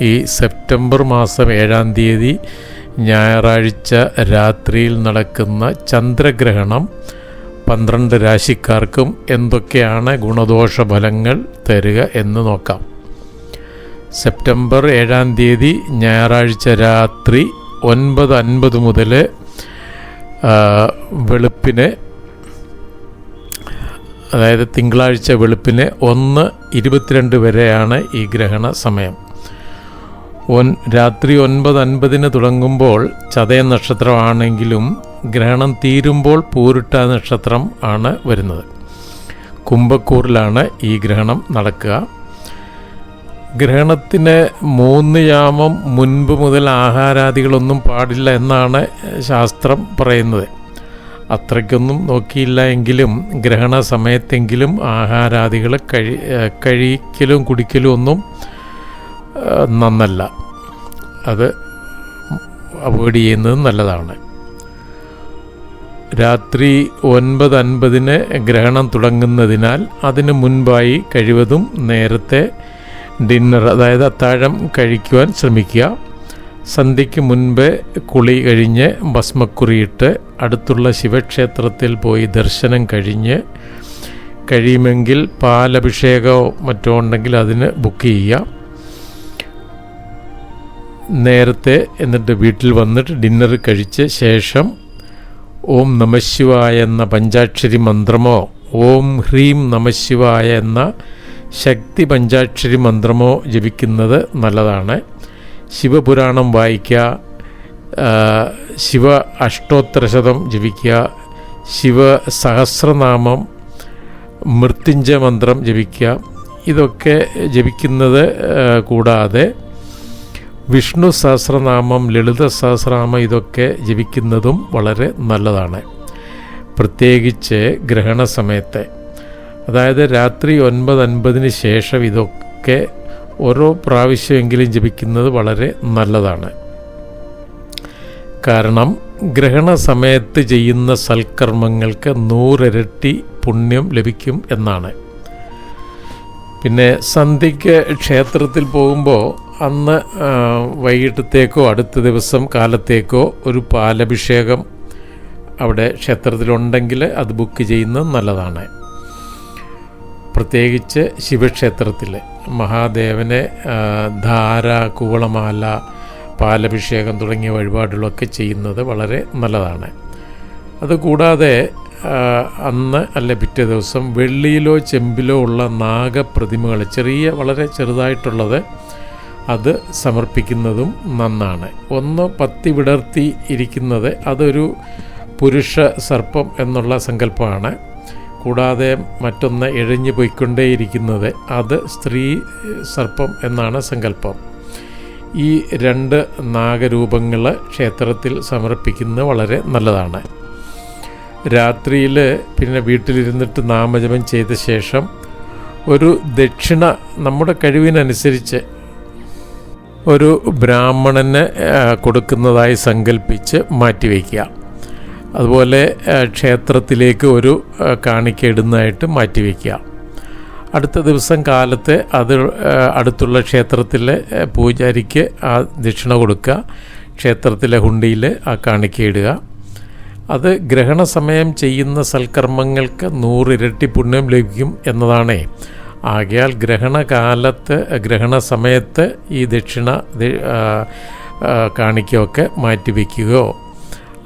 ഈ സെപ്റ്റംബർ മാസം ഏഴാം തീയതി ഞായറാഴ്ച രാത്രിയിൽ നടക്കുന്ന ചന്ദ്രഗ്രഹണം പന്ത്രണ്ട് രാശിക്കാർക്കും എന്തൊക്കെയാണ് ഗുണദോഷ ഫലങ്ങൾ തരിക എന്ന് നോക്കാം. സെപ്റ്റംബർ ഏഴാം തീയതി ഞായറാഴ്ച രാത്രി ഒൻപത് അൻപത് മുതൽ വെളുപ്പിന് അതായത് തിങ്കളാഴ്ച വെളുപ്പിന് ഒന്ന് ഇരുപത്തിരണ്ട് വരെയാണ് ഈ ഗ്രഹണ സമയം. ഒൻ രാത്രി ഒൻപത് അൻപതിന് തുടങ്ങുമ്പോൾ ചതയ നക്ഷത്രമാണെങ്കിലും ഗ്രഹണം തീരുമ്പോൾ പൂരിട്ട നക്ഷത്രം ആണ് വരുന്നത്. കുംഭക്കൂറിലാണ് ഈ ഗ്രഹണം നടക്കുക. ഗ്രഹണത്തിന് മൂന്ന് യാമം മുൻപ് മുതൽ ആഹാരാദികളൊന്നും പാടില്ല എന്നാണ് ശാസ്ത്രം പറയുന്നത്. അത്രയ്ക്കൊന്നും നോക്കിയില്ല എങ്കിലും ഗ്രഹണ സമയത്തെങ്കിലും ആഹാരാദികൾ കഴി കഴിക്കലും കുടിക്കലും ഒന്നും നന്നല്ല. അത് അവോയ്ഡ് ചെയ്യുന്നത് നല്ലതാണ്. രാത്രി ഒൻപത് അൻപതിന് ഗ്രഹണം തുടങ്ങുന്നതിനാൽ അതിന് മുൻപായി കഴിവതും നേരത്തെ ഡിന്നർ അതായത് അത്താഴം കഴിക്കുവാൻ ശ്രമിക്കുക. സന്ധ്യയ്ക്ക് മുൻപേ കുളി കഴിഞ്ഞ് ഭസ്മക്കുറിയിട്ട് അടുത്തുള്ള ശിവക്ഷേത്രത്തിൽ പോയി ദർശനം കഴിഞ്ഞ് കഴിയുമെങ്കിൽ പാലഭിഷേകമോ മറ്റോ ഉണ്ടെങ്കിൽ അതിന് ബുക്ക് ചെയ്യുക. നേരത്തെ എന്നിട്ട് വീട്ടിൽ വന്നിട്ട് ഡിന്നർ കഴിച്ച ശേഷം ഓം നമശിവായ എന്ന പഞ്ചാക്ഷരി മന്ത്രമോ ഓം ഹ്രീം നമശിവായ എന്ന ശക്തി പഞ്ചാക്ഷരി മന്ത്രമോ ജപിക്കുന്നത് നല്ലതാണ്. ശിവപുരാണം വായിക്കുക ശിവ അഷ്ടോത്തരശതം ജപിക്കുക ശിവ സഹസ്രനാമം മൃത്യുഞ്ജ മന്ത്രം ജപിക്കുക. ഇതൊക്കെ ജപിക്കുന്നത് കൂടാതെ വിഷ്ണു സഹസ്രനാമം ലളിത സഹസ്രനാമം ഇതൊക്കെ ജപിക്കുന്നതും വളരെ നല്ലതാണ്. പ്രത്യേകിച്ച് ഗ്രഹണ സമയത്തെ. അതായത് രാത്രി ഒൻപത് അൻപതിന് ശേഷം ഇതൊക്കെ ഓരോ പ്രാവശ്യമെങ്കിലും ജപിക്കുന്നത് വളരെ നല്ലതാണ്. കാരണം ഗ്രഹണ സമയത്ത് ചെയ്യുന്ന സൽക്കർമ്മങ്ങൾക്ക് നൂറിരട്ടി പുണ്യം ലഭിക്കും എന്നാണ്. പിന്നെ സന്ധ്യയ്ക്ക് ക്ഷേത്രത്തിൽ പോകുമ്പോൾ അന്ന് വൈകിട്ടത്തേക്കോ അടുത്ത ദിവസം കാലത്തേക്കോ ഒരു പാലഭിഷേകം അവിടെ ക്ഷേത്രത്തിലുണ്ടെങ്കിൽ അത് ബുക്ക് ചെയ്യുന്നത് നല്ലതാണ്. പ്രത്യേകിച്ച് ശിവക്ഷേത്രത്തിൽ മഹാദേവനെ ധാര കൂവളമാല പാലഭിഷേകം തുടങ്ങിയ വഴിപാടുകളൊക്കെ ചെയ്യുന്നത് വളരെ നല്ലതാണ്. അതുകൂടാതെ അന്ന് അല്ല പിറ്റേ ദിവസം വെള്ളിയിലോ ചെമ്പിലോ ഉള്ള നാഗപ്രതിമകൾ ചെറിയ വളരെ ചെറുതായിട്ടുള്ളത് അത് സമർപ്പിക്കുന്നതും നന്നാണ്. ഒന്ന് പത്തി വിടർത്തി ഇരിക്കുന്നത് അതൊരു പുരുഷ സർപ്പം എന്നുള്ള സങ്കല്പമാണ്. കൂടാതെ മറ്റൊന്ന് എഴഞ്ഞു പോയിക്കൊണ്ടേയിരിക്കുന്നത് അത് സ്ത്രീ സർപ്പം എന്നാണ് സങ്കല്പം. ഈ രണ്ട് നാഗരൂപങ്ങൾ ക്ഷേത്രത്തിൽ സമർപ്പിക്കുന്നത് വളരെ നല്ലതാണ്. രാത്രിയിൽ പിന്നെ വീട്ടിലിരുന്നിട്ട് നാമജപം ചെയ്ത ശേഷം ഒരു ദക്ഷിണ നമ്മുടെ കഴിവിനനുസരിച്ച് ഒരു ബ്രാഹ്മണന് കൊടുക്കുന്നതായി സങ്കല്പിച്ച് മാറ്റിവെക്കുക അതുപോലെ ക്ഷേത്രത്തിലേക്ക് ഒരു കാണിക്ക ഇടുന്നതായിട്ട് മാറ്റിവെക്കുക അടുത്ത ദിവസം കാലത്ത് അത് അടുത്തുള്ള ക്ഷേത്രത്തിലെ പൂജാരിക്ക് ആ ദക്ഷിണ കൊടുക്കുക. ക്ഷേത്രത്തിലെ ഹുണ്ടിയിൽ ആ കാണിക്ക ഇടുക അത് ഗ്രഹണ സമയം ചെയ്യുന്ന സൽക്കർമ്മങ്ങൾക്ക് നൂറിരട്ടി പുണ്യം ലഭിക്കും എന്നതാണേ. ആകയാൽ ഗ്രഹണകാലത്ത് ഗ്രഹണ സമയത്ത് ഈ ദക്ഷിണ കാണിക്കുകയൊക്കെ മാറ്റിവെക്കുകയോ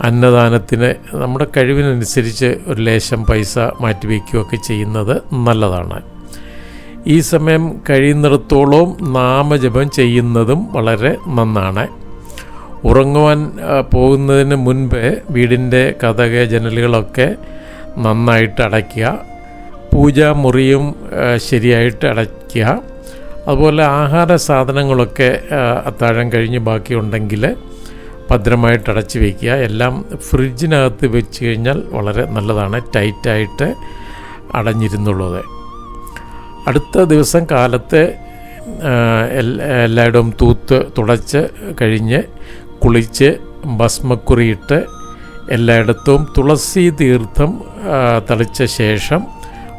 അന്നദാനത്തിന് നമ്മുടെ കഴിവിനനുസരിച്ച് ഒരു ലേശം പൈസ മാറ്റിവെക്കുകയൊക്കെ ചെയ്യുന്നത് നല്ലതാണ്. ഈ സമയം കഴിയുന്നിടത്തോളം നാമജപം ചെയ്യുന്നതും വളരെ നന്നാണ്. ഉറങ്ങുവാൻ പോകുന്നതിന് മുൻപ് വീടിന്റെ കഥക ജനലുകളൊക്കെ നന്നായിട്ട് അടയ്ക്കുക. പൂജാമുറിയും ശരിയായിട്ട് അടയ്ക്കുക. അതുപോലെ ആഹാര സാധനങ്ങളൊക്കെ അത്താഴം കഴിഞ്ഞ് ബാക്കിയുണ്ടെങ്കിൽ ഭദ്രമായിട്ട് അടച്ചു വയ്ക്കുക എല്ലാം ഫ്രിഡ്ജിനകത്ത് വെച്ച് കഴിഞ്ഞാൽ വളരെ നല്ലതാണ് ടൈറ്റായിട്ട് അടഞ്ഞിരുന്നുള്ളത്. അടുത്ത ദിവസം കാലത്ത് എല്ലായിടവും തൂത്ത് തുടച്ച് കഴിഞ്ഞ് കുളിച്ച് ഭസ്മക്കുറിയിട്ട് എല്ലായിടത്തും തുളസി തീർത്ഥം തളിച്ച ശേഷം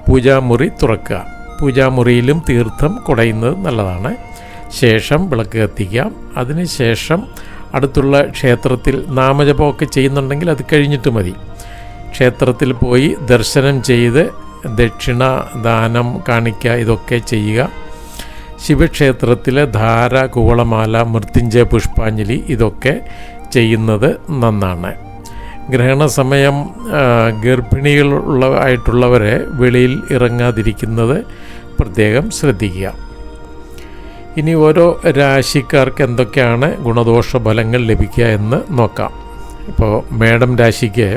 പൂജാമുറി തുറക്കുക. പൂജാമുറിയിലും തീർത്ഥം കുടയുന്നത് നല്ലതാണ്. ശേഷം വിളക്ക് കത്തിക്കാം. അതിനുശേഷം അടുത്തുള്ള ക്ഷേത്രത്തിൽ നാമജപമൊക്കെ ചെയ്യുന്നുണ്ടെങ്കിൽ അത് കഴിഞ്ഞിട്ട് മതി. ക്ഷേത്രത്തിൽ പോയി ദർശനം ചെയ്ത് ദക്ഷിണ ദാനം കാണിക്കുക ഇതൊക്കെ ചെയ്യുക. ശിവക്ഷേത്രത്തിലെ ധാര കൂവളമാല മൃത്യുഞ്ജയ പുഷ്പാഞ്ജലി ഇതൊക്കെ ചെയ്യുന്നത് നന്നാണ്. ഗ്രഹണസമയം ഗർഭിണികളുള്ള ആയിട്ടുള്ളവരെ വെളിയിൽ ഇറങ്ങാതിരിക്കുന്നത് പ്രത്യേകം ശ്രദ്ധിക്കുക. ഇനി ഓരോ രാശിക്കാർക്ക് എന്തൊക്കെയാണ് ഗുണദോഷ ഫലങ്ങൾ ലഭിക്കുക എന്ന് നോക്കാം. ഇപ്പോൾ മേഡം രാശിക്ക്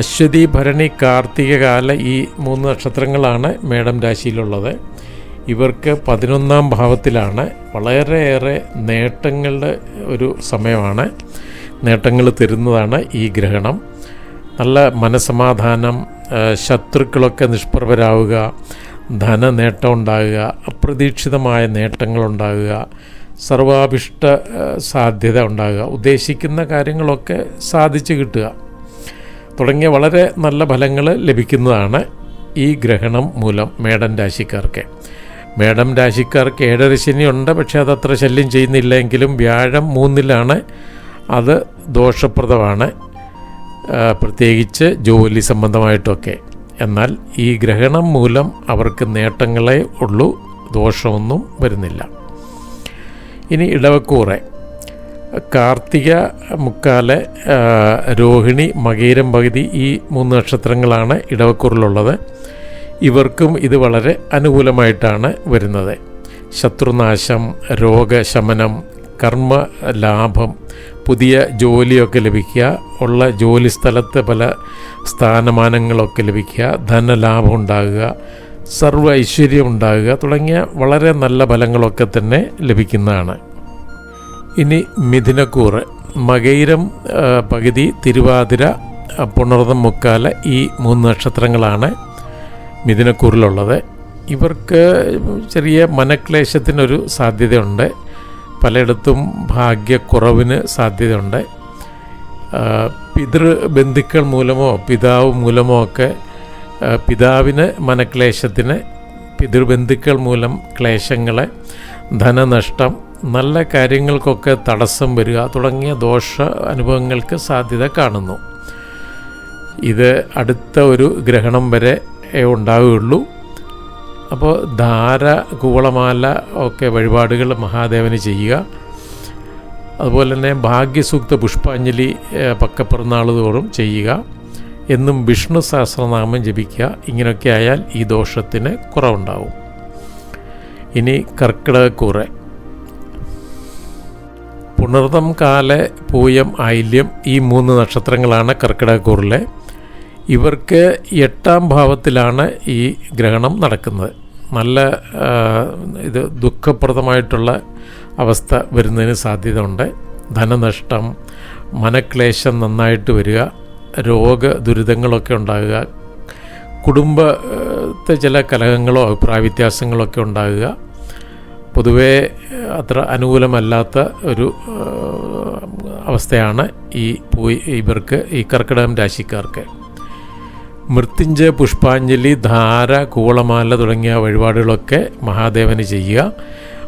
അശ്വതി ഭരണി കാർത്തിക കാല ഈ മൂന്ന് നക്ഷത്രങ്ങളാണ് മേഡം രാശിയിലുള്ളത്. ഇവർക്ക് പതിനൊന്നാം ഭാവത്തിലാണ് വളരെയേറെ നേട്ടങ്ങളുടെ ഒരു സമയമാണ്. നേട്ടങ്ങൾ തരുന്നതാണ് ഈ ഗ്രഹണം. നല്ല മനസമാധാനം ശത്രുക്കളൊക്കെ നിഷ്പ്രഭരാവുക ധനനേട്ടം ഉണ്ടാകുക അപ്രതീക്ഷിതമായ നേട്ടങ്ങളുണ്ടാകുക സർവാഭിഷ്ട സാധ്യത ഉണ്ടാകുക ഉദ്ദേശിക്കുന്ന കാര്യങ്ങളൊക്കെ സാധിച്ചു കിട്ടുക. തുടങ്ങിയ വളരെ നല്ല ഫലങ്ങൾ ലഭിക്കുന്നതാണ് ഈ ഗ്രഹണം മൂലം മേടൻ രാശിക്കാർക്ക്. മേടം രാശിക്കാർക്ക് ഏഴര ഉണ്ട് പക്ഷേ അതത്ര ശല്യം ചെയ്യുന്നില്ലെങ്കിലും വ്യാഴം മൂന്നിലാണ്. അത് ദോഷപ്രദമാണ്. പ്രത്യേകിച്ച് ജോലി സംബന്ധമായിട്ടൊക്കെ. എന്നാൽ ഈ ഗ്രഹണം മൂലം അവർക്ക് നേട്ടങ്ങളെ ഉള്ളൂ ദോഷമൊന്നും വരുന്നില്ല. ഇനി ഇടവക്കൂറെ. കാർത്തിക മുക്കാൽ രോഹിണി മകീരം പകുതി ഈ മൂന്ന് നക്ഷത്രങ്ങളാണ് ഇടവക്കൂറിലുള്ളത്. ഇവർക്കും ഇത് വളരെ അനുകൂലമായിട്ടാണ് വരുന്നത്. ശത്രുനാശം രോഗശമനം കർമ്മ ലാഭം പുതിയ ജോലിയൊക്കെ ലഭിക്കുക ഉള്ള ജോലി സ്ഥലത്ത് പല സ്ഥാനമാനങ്ങളൊക്കെ ലഭിക്കുക ധനലാഭം ഉണ്ടാകുക സർവ ഐശ്വര്യം ഉണ്ടാകുക തുടങ്ങിയ വളരെ നല്ല ഫലങ്ങളൊക്കെ തന്നെ ലഭിക്കുന്നതാണ്. ഇനി മിഥുനക്കൂറ് മകയിരം ആ, പകുതി തിരുവാതിര പുണർതം മുക്കാല ഈ മൂന്ന് നക്ഷത്രങ്ങളാണ് മിഥുനക്കൂറിലുള്ളത്. ഇവർക്ക് ചെറിയ മനക്ലേശത്തിനൊരു സാധ്യതയുണ്ട്. പലയിടത്തും ഭാഗ്യക്കുറവിന് സാധ്യതയുണ്ട്. പിതൃ ബന്ധുക്കൾ മൂലമോ പിതാവ് മൂലമോ ഒക്കെ പിതാവിന് മനക്ലേശത്തിന് പിതൃബന്ധുക്കൾ മൂലം ക്ലേശങ്ങളെ ധനനഷ്ടം നല്ല കാര്യങ്ങൾക്കൊക്കെ തടസ്സം വരിക തുടങ്ങിയ ദോഷ അനുഭവങ്ങൾക്ക് സാധ്യത കാണുന്നു. ഇത് അടുത്ത ഒരു ഗ്രഹണം വരെ ഉണ്ടാവുകയുള്ളൂ. അപ്പോൾ ധാര കൂവളമാല ഒക്കെ വഴിപാടുകൾ മഹാദേവന് ചെയ്യുക. അതുപോലെ തന്നെ ഭാഗ്യസൂക്ത പുഷ്പാഞ്ജലി പക്കപ്പിറന്നാൾ തോറും ചെയ്യുക. എന്നും വിഷ്ണു സഹസ്രനാമം ജപിക്കുക. ഇങ്ങനെയൊക്കെ ആയാൽ ഈ ദോഷത്തിന് കുറവുണ്ടാവും. ഇനി കർക്കിടകക്കൂറ്. പുണർതം കാല പൂയം ആയില്യം ഈ മൂന്ന് നക്ഷത്രങ്ങളാണ് കർക്കിടകക്കൂറിലെ. ഇവർക്ക് എട്ടാം ഭാവത്തിലാണ് ഈ ഗ്രഹണം നടക്കുന്നത്. നല്ല ഇത് ദുഃഖപ്രദമായിട്ടുള്ള അവസ്ഥ വരുന്നതിന് സാധ്യത ഉണ്ട് ധനനഷ്ടം മനക്ലേശം നന്നായിട്ട് വരിക രോഗ ദുരിതങ്ങളൊക്കെ ഉണ്ടാകുക കുടുംബത്തെ ചില കലഹങ്ങളോ അഭിപ്രായ വ്യത്യാസങ്ങളൊക്കെ ഉണ്ടാകുക പൊതുവേ അത്ര അനുകൂലമല്ലാത്ത ഒരു അവസ്ഥയാണ് ഈ പോയി ഇവർക്ക് ഈ കർക്കിടകം രാശിക്കാർക്ക്. മൃത്യുഞ്ജയ പുഷ്പാഞ്ജലി ധാര കൂളമാല തുടങ്ങിയ വഴിപാടുകളൊക്കെ മഹാദേവന് ചെയ്യുക.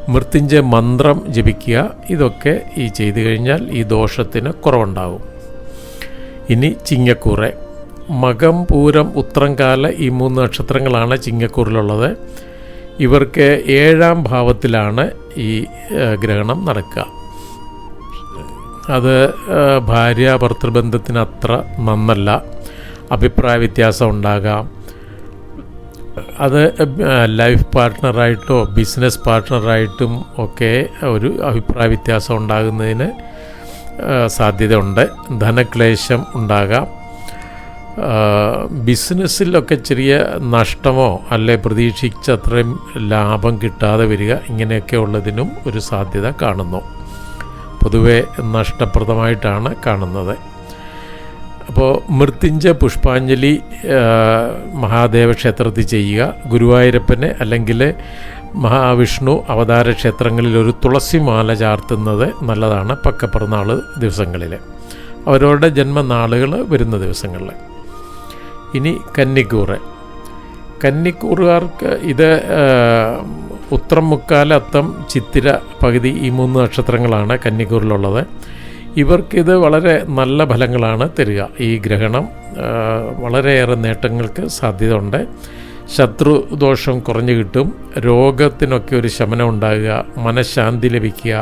മൃത്യുഞ്ജയ മന്ത്രം ജപിക്കുക. ഇതൊക്കെ ഈ ചെയ്തു കഴിഞ്ഞാൽ ഈ ദോഷത്തിന് കുറവുണ്ടാകും ഇനി ചിങ്ങക്കൂറ്. മകം പൂരം ഉത്രം കാല ഈ മൂന്ന് നക്ഷത്രങ്ങളാണ് ചിങ്ങക്കൂറിലുള്ളത്. ഇവർക്ക് ഏഴാം ഭാവത്തിലാണ് ഈ ഗ്രഹണം നടക്കുക. അത് ഭാര്യ ഭർത്തൃബന്ധത്തിന് അത്ര നന്നല്ല. അഭിപ്രായ വ്യത്യാസം ഉണ്ടാകാം അത് ലൈഫ് പാർട്ട്ണറായിട്ടോ ബിസിനസ് പാർട്ട്ണറായിട്ടും ഒക്കെ ഒരു അഭിപ്രായ വ്യത്യാസം ഉണ്ടാകുന്നതിന് സാധ്യതയുണ്ട്. ധനക്ലേശം ഉണ്ടാകാം. ബിസിനസ്സിലൊക്കെ ചെറിയ നഷ്ടമോ അല്ലെ പ്രതീക്ഷിച്ചത്രയും ലാഭം കിട്ടാതെ വരിക ഇങ്ങനെയൊക്കെ ഉള്ളതിനും ഒരു സാധ്യത കാണുന്നു. പൊതുവെ നഷ്ടപ്രദമായിട്ടാണ് കാണുന്നത്. അപ്പോൾ മൃത്യുഞ്ജ പുഷ്പാഞ്ജലി മഹാദേവ ക്ഷേത്രത്തിൽ ചെയ്യുക. ഗുരുവായൂരപ്പന് അല്ലെങ്കിൽ മഹാവിഷ്ണു അവതാര ക്ഷേത്രങ്ങളിൽ ഒരു തുളസി മാല ചാർത്തുന്നത് നല്ലതാണ് പക്കപ്പിറന്നാൾ ദിവസങ്ങളിൽ അവരവരുടെ ജന്മനാളുകൾ വരുന്ന ദിവസങ്ങളിൽ ഇനി കന്നിക്കൂറ്. കന്നിക്കൂറുകാർക്ക് ഇത് ഉത്രം മുക്കാൽ അത്തം ചിത്തിര പകുതി ഈ മൂന്ന് നക്ഷത്രങ്ങളാണ് കന്നിക്കൂറിലുള്ളത്. ഇവർക്കിത് വളരെ നല്ല ഫലങ്ങളാണ് തരിക. ഈ ഗ്രഹണം വളരെയേറെ നേട്ടങ്ങൾക്ക് സാധ്യത ഉണ്ട് ശത്രുദോഷം കുറഞ്ഞു കിട്ടും. രോഗത്തിനൊക്കെ ഒരു ശമനം ഉണ്ടാകുക മനഃശാന്തി ലഭിക്കുക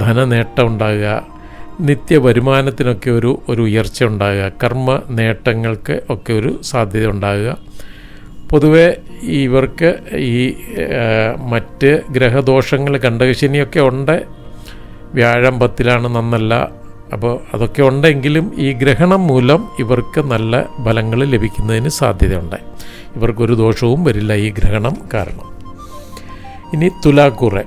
ധനനേട്ടം ഉണ്ടാകുക നിത്യ വരുമാനത്തിനൊക്കെ ഒരു ഒരു ഉയർച്ച ഉണ്ടാകുക കർമ്മ നേട്ടങ്ങൾക്ക് ഒക്കെ ഒരു സാധ്യത ഉണ്ടാകുക. പൊതുവെ ഇവർക്ക് ഈ മറ്റ് ഗ്രഹദോഷങ്ങൾ കണ്ടകശനിയൊക്കെ ഉണ്ട്. വ്യാഴം പത്തിലാണ് നന്നല്ല അപ്പോൾ അതൊക്കെ ഉണ്ടെങ്കിലും ഈ ഗ്രഹണം മൂലം ഇവർക്ക് നല്ല ഫലങ്ങൾ ലഭിക്കുന്നതിന് സാധ്യതയുണ്ട്. ഇവർക്കൊരു ദോഷവും വരില്ല ഈ ഗ്രഹണം കാരണം. ഇനി തുലാക്കുറ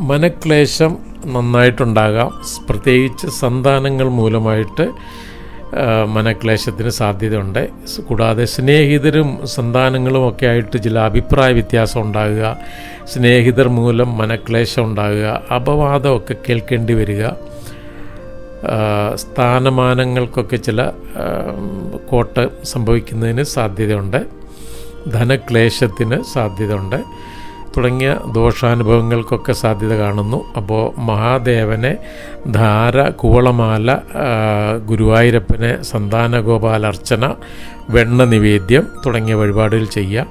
മനക്ലേശം നന്നായിട്ടുണ്ടാകാം. പ്രത്യേകിച്ച് സന്താനങ്ങൾ മൂലമായിട്ട് മനക്ലേശത്തിന് സാധ്യതയുണ്ട്. കൂടാതെ സ്നേഹിതരും സന്താനങ്ങളും ഒക്കെ ആയിട്ട് ചില അഭിപ്രായ വ്യത്യാസം ഉണ്ടാകുക. സ്നേഹിതർ മൂലം മനക്ലേശം ഉണ്ടാകുക. അപവാദമൊക്കെ കേൾക്കേണ്ടി വരിക. സ്ഥാനമാനങ്ങൾക്കൊക്കെ ചില കോട്ട സംഭവിക്കുന്നതിന് സാധ്യതയുണ്ട്. ധനക്ലേശത്തിന് സാധ്യതയുണ്ട്. തുടങ്ങിയ ദോഷാനുഭവങ്ങൾക്കൊക്കെ സാധ്യത കാണുന്നു. അപ്പോൾ മഹാദേവനെ ധാര കുവളമാല ഗുരുവായൂരപ്പനെ സന്താനഗോപാലർച്ചന വെണ്ണ നിവേദ്യം തുടങ്ങിയ വഴിപാടുകൾ ചെയ്യുക.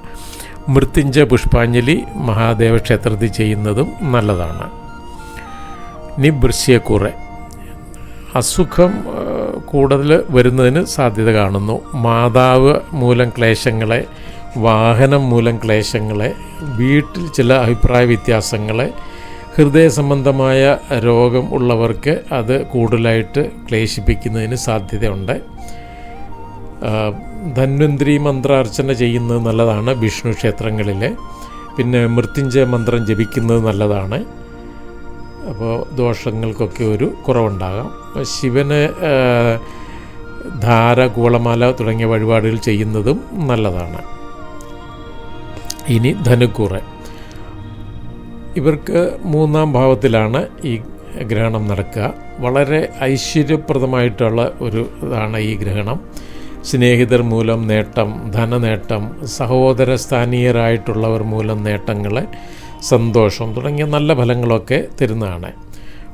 മൃത്യുഞ്ച പുഷ്പാഞ്ജലി മഹാദേവ ക്ഷേത്രത്തിൽ ചെയ്യുന്നതും നല്ലതാണ്. ഇനി വൃശ്യക്കൂറ് അസുഖം കൂടുതൽ വരുന്നതിന് സാധ്യത കാണുന്നു. മാതാവ് മൂലം ക്ലേശങ്ങളെ വാഹനം മൂലം ക്ലേശങ്ങളെ വീട്ടിൽ ചില അഭിപ്രായ വ്യത്യാസങ്ങളെ ഹൃദയ സംബന്ധമായ രോഗം ഉള്ളവർക്ക് അത് കൂടുതലായിട്ട് ക്ലേശിപ്പിക്കുന്നതിന് സാധ്യതയുണ്ട്. ധന്വന്ത്രി മന്ത്രാർച്ചന ചെയ്യുന്നത് നല്ലതാണ് വിഷ്ണു ക്ഷേത്രങ്ങളിൽ പിന്നെ മൃത്യുഞ്ജയ മന്ത്രം ജപിക്കുന്നത് നല്ലതാണ്. അപ്പോൾ ദോഷങ്ങൾക്കൊക്കെ ഒരു കുറവുണ്ടാകാം. ശിവന് ധാര കൂളമാല തുടങ്ങിയ വഴിപാടുകൾ ചെയ്യുന്നതും നല്ലതാണ്. ഇനി ധനുക്കൂറ്. ഇവർക്ക് മൂന്നാം ഭാവത്തിലാണ് ഈ ഗ്രഹണം നടക്കുക. വളരെ ഐശ്വര്യപ്രദമായിട്ടുള്ള ഒരു ഇതാണ് ഈ ഗ്രഹണം. സ്നേഹിതർ മൂലം നേട്ടം ധനനേട്ടം സഹോദര സ്ഥാനീയരായിട്ടുള്ളവർ മൂലം നേട്ടങ്ങൾ സന്തോഷം തുടങ്ങിയ നല്ല ഫലങ്ങളൊക്കെ തരുന്നതാണ്.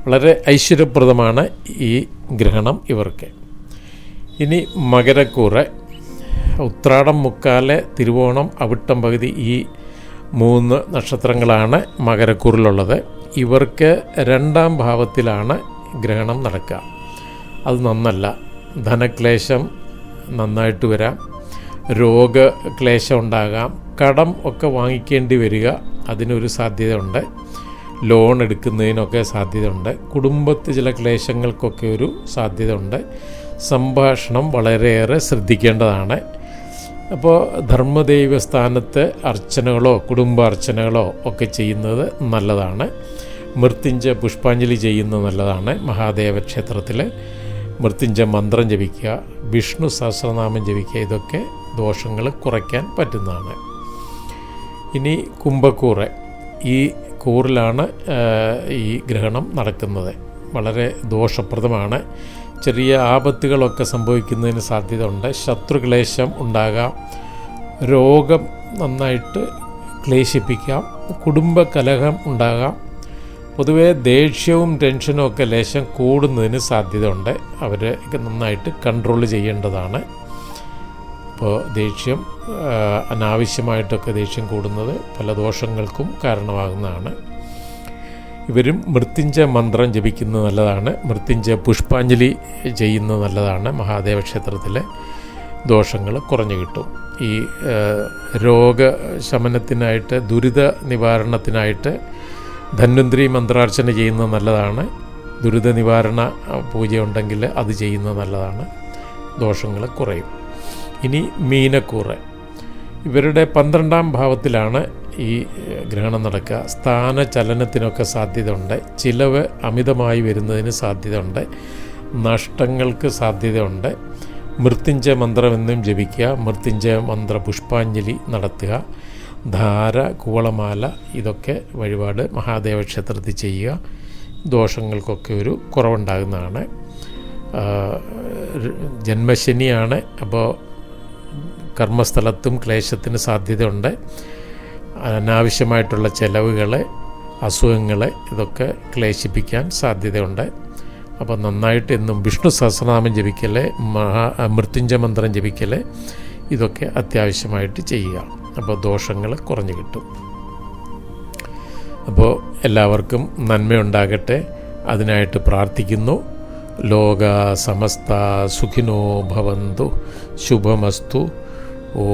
വളരെ ഐശ്വര്യപ്രദമാണ് ഈ ഗ്രഹണം ഇവർക്ക്. ഇനി മകരക്കൂറ്. ഉത്രാടം മുക്കാൽ തിരുവോണം അവിട്ടം പകുതി ഈ മൂന്ന് നക്ഷത്രങ്ങളാണ് മകരക്കൂറിലുള്ളത്. ഇവർക്ക് രണ്ടാം ഭാവത്തിലാണ് ഗ്രഹണം നടക്കുക. അത് നന്നല്ല. ധനക്ലേശം നന്നായിട്ട് വരാം. രോഗക്ലേശം ഉണ്ടാകാം. കടം ഒക്കെ വാങ്ങിക്കേണ്ടി വരിക. അതിനൊരു സാധ്യതയുണ്ട്. ലോൺ എടുക്കുന്നതിനൊക്കെ സാധ്യതയുണ്ട്. കുടുംബത്തിൽ ചില ക്ലേശങ്ങൾക്കൊക്കെ ഒരു സാധ്യതയുണ്ട്. സംഭാഷണം വളരെയേറെ ശ്രദ്ധിക്കേണ്ടതാണ്. അപ്പോൾ ധർമ്മദൈവ സ്ഥാനത്ത് അർച്ചനകളോ കുടുംബ അർച്ചനകളോ ഒക്കെ ചെയ്യുന്നത് നല്ലതാണ്. മൃത്യുഞ്ജ പുഷ്പാഞ്ജലി ചെയ്യുന്നത് നല്ലതാണ് മഹാദേവ ക്ഷേത്രത്തിൽ മൃത്യുഞ്ജ മന്ത്രം ജപിക്കുക വിഷ്ണു സഹസ്രനാമം ജപിക്കുക ഇതൊക്കെ ദോഷങ്ങൾ കുറയ്ക്കാൻ പറ്റുന്നതാണ്. ഇനി കുംഭക്കൂറ്. ഈ കൂറിലാണ് ഈ ഗ്രഹണം നടക്കുന്നത്. വളരെ ദോഷപ്രദമാണ്. ചെറിയ ആപത്തുകളൊക്കെ സംഭവിക്കുന്നതിന് സാധ്യത ഉണ്ട് ശത്രുക്ലേശം ഉണ്ടാകാം. രോഗം നന്നായിട്ട് ക്ലേശിപ്പിക്കാം. കുടുംബ കലഹം ഉണ്ടാകാം. പൊതുവേ ദേഷ്യവും ടെൻഷനും ഒക്കെ ലേശം കൂടുന്നതിന് സാധ്യതയുണ്ട്. അവരെ നന്നായിട്ട് കൺട്രോൾ ചെയ്യേണ്ടതാണ്. അപ്പോൾ ദേഷ്യം അനാവശ്യമായിട്ടൊക്കെ ദേഷ്യം കൂടുന്നത് പല ദോഷങ്ങൾക്കും കാരണമാകുന്നതാണ്. ഇവരും മൃത്യുഞ്ജയ മന്ത്രം ജപിക്കുന്നത് നല്ലതാണ്. മൃത്യുഞ്ജയ പുഷ്പാഞ്ജലി ചെയ്യുന്നത് നല്ലതാണ്. മഹാദേവ ക്ഷേത്രത്തിലെ ദോഷങ്ങൾ കുറഞ്ഞു കിട്ടും. ഈ രോഗശമനത്തിനായിട്ട് ദുരിത നിവാരണത്തിനായിട്ട് ധന്വന്തിരി മന്ത്രാർച്ചന ചെയ്യുന്നത് നല്ലതാണ്. ദുരിത നിവാരണ പൂജയുണ്ടെങ്കിൽ അത് ചെയ്യുന്നത് നല്ലതാണ്. ദോഷങ്ങൾ കുറയും. ഇനി മീനക്കൂറ്. ഇവരുടെ പന്ത്രണ്ടാം ഭാവത്തിലാണ് ഈ ഗ്രഹണം നടക്കുക. സ്ഥാന സ്ഥാനചലനത്തിനൊക്കെ സാധ്യതയുണ്ട്. ചിലവ് അമിതമായി വരുന്നതിന് സാധ്യതയുണ്ട്. നഷ്ടങ്ങൾക്ക് സാധ്യതയുണ്ട്. മൃത്യുഞ്ജയ മന്ത്രമെന്നും ജപിക്കുക. മൃത്യുഞ്ജയ മന്ത്ര പുഷ്പാഞ്ജലി നടത്തുക. ധാര കുവളമാല ഇതൊക്കെ വഴിപാട് മഹാദേവ ക്ഷേത്രത്തിൽ ചെയ്യുക. ദോഷങ്ങൾക്കൊക്കെ ഒരു കുറവുണ്ടാകുന്നതാണ്. ജന്മശനിയാണ്. അപ്പോൾ കർമ്മസ്ഥലത്തും ക്ലേശത്തിന് സാധ്യതയുണ്ട്. അനാവശ്യമായിട്ടുള്ള ചെലവുകൾ അസുഖങ്ങൾ ഇതൊക്കെ ക്ലേശിപ്പിക്കാൻ സാധ്യതയുണ്ട്. അപ്പോൾ നന്നായിട്ട് എന്നും വിഷ്ണു സഹസ്രനാമം ജപിക്കൽ മഹാ മൃത്യുഞ്ജയ മന്ത്രം ജപിക്കൽ ഇതൊക്കെ അത്യാവശ്യമായിട്ട് ചെയ്യുക. അപ്പോൾ ദോഷങ്ങൾ കുറഞ്ഞു കിട്ടും. അപ്പോൾ എല്ലാവർക്കും നന്മയുണ്ടാകട്ടെ. അതിനായിട്ട് പ്രാർത്ഥിക്കുന്നു. ലോക സമസ്ത സുഖിനോ ഭവന്തു. ശുഭമസ്തു. ഓ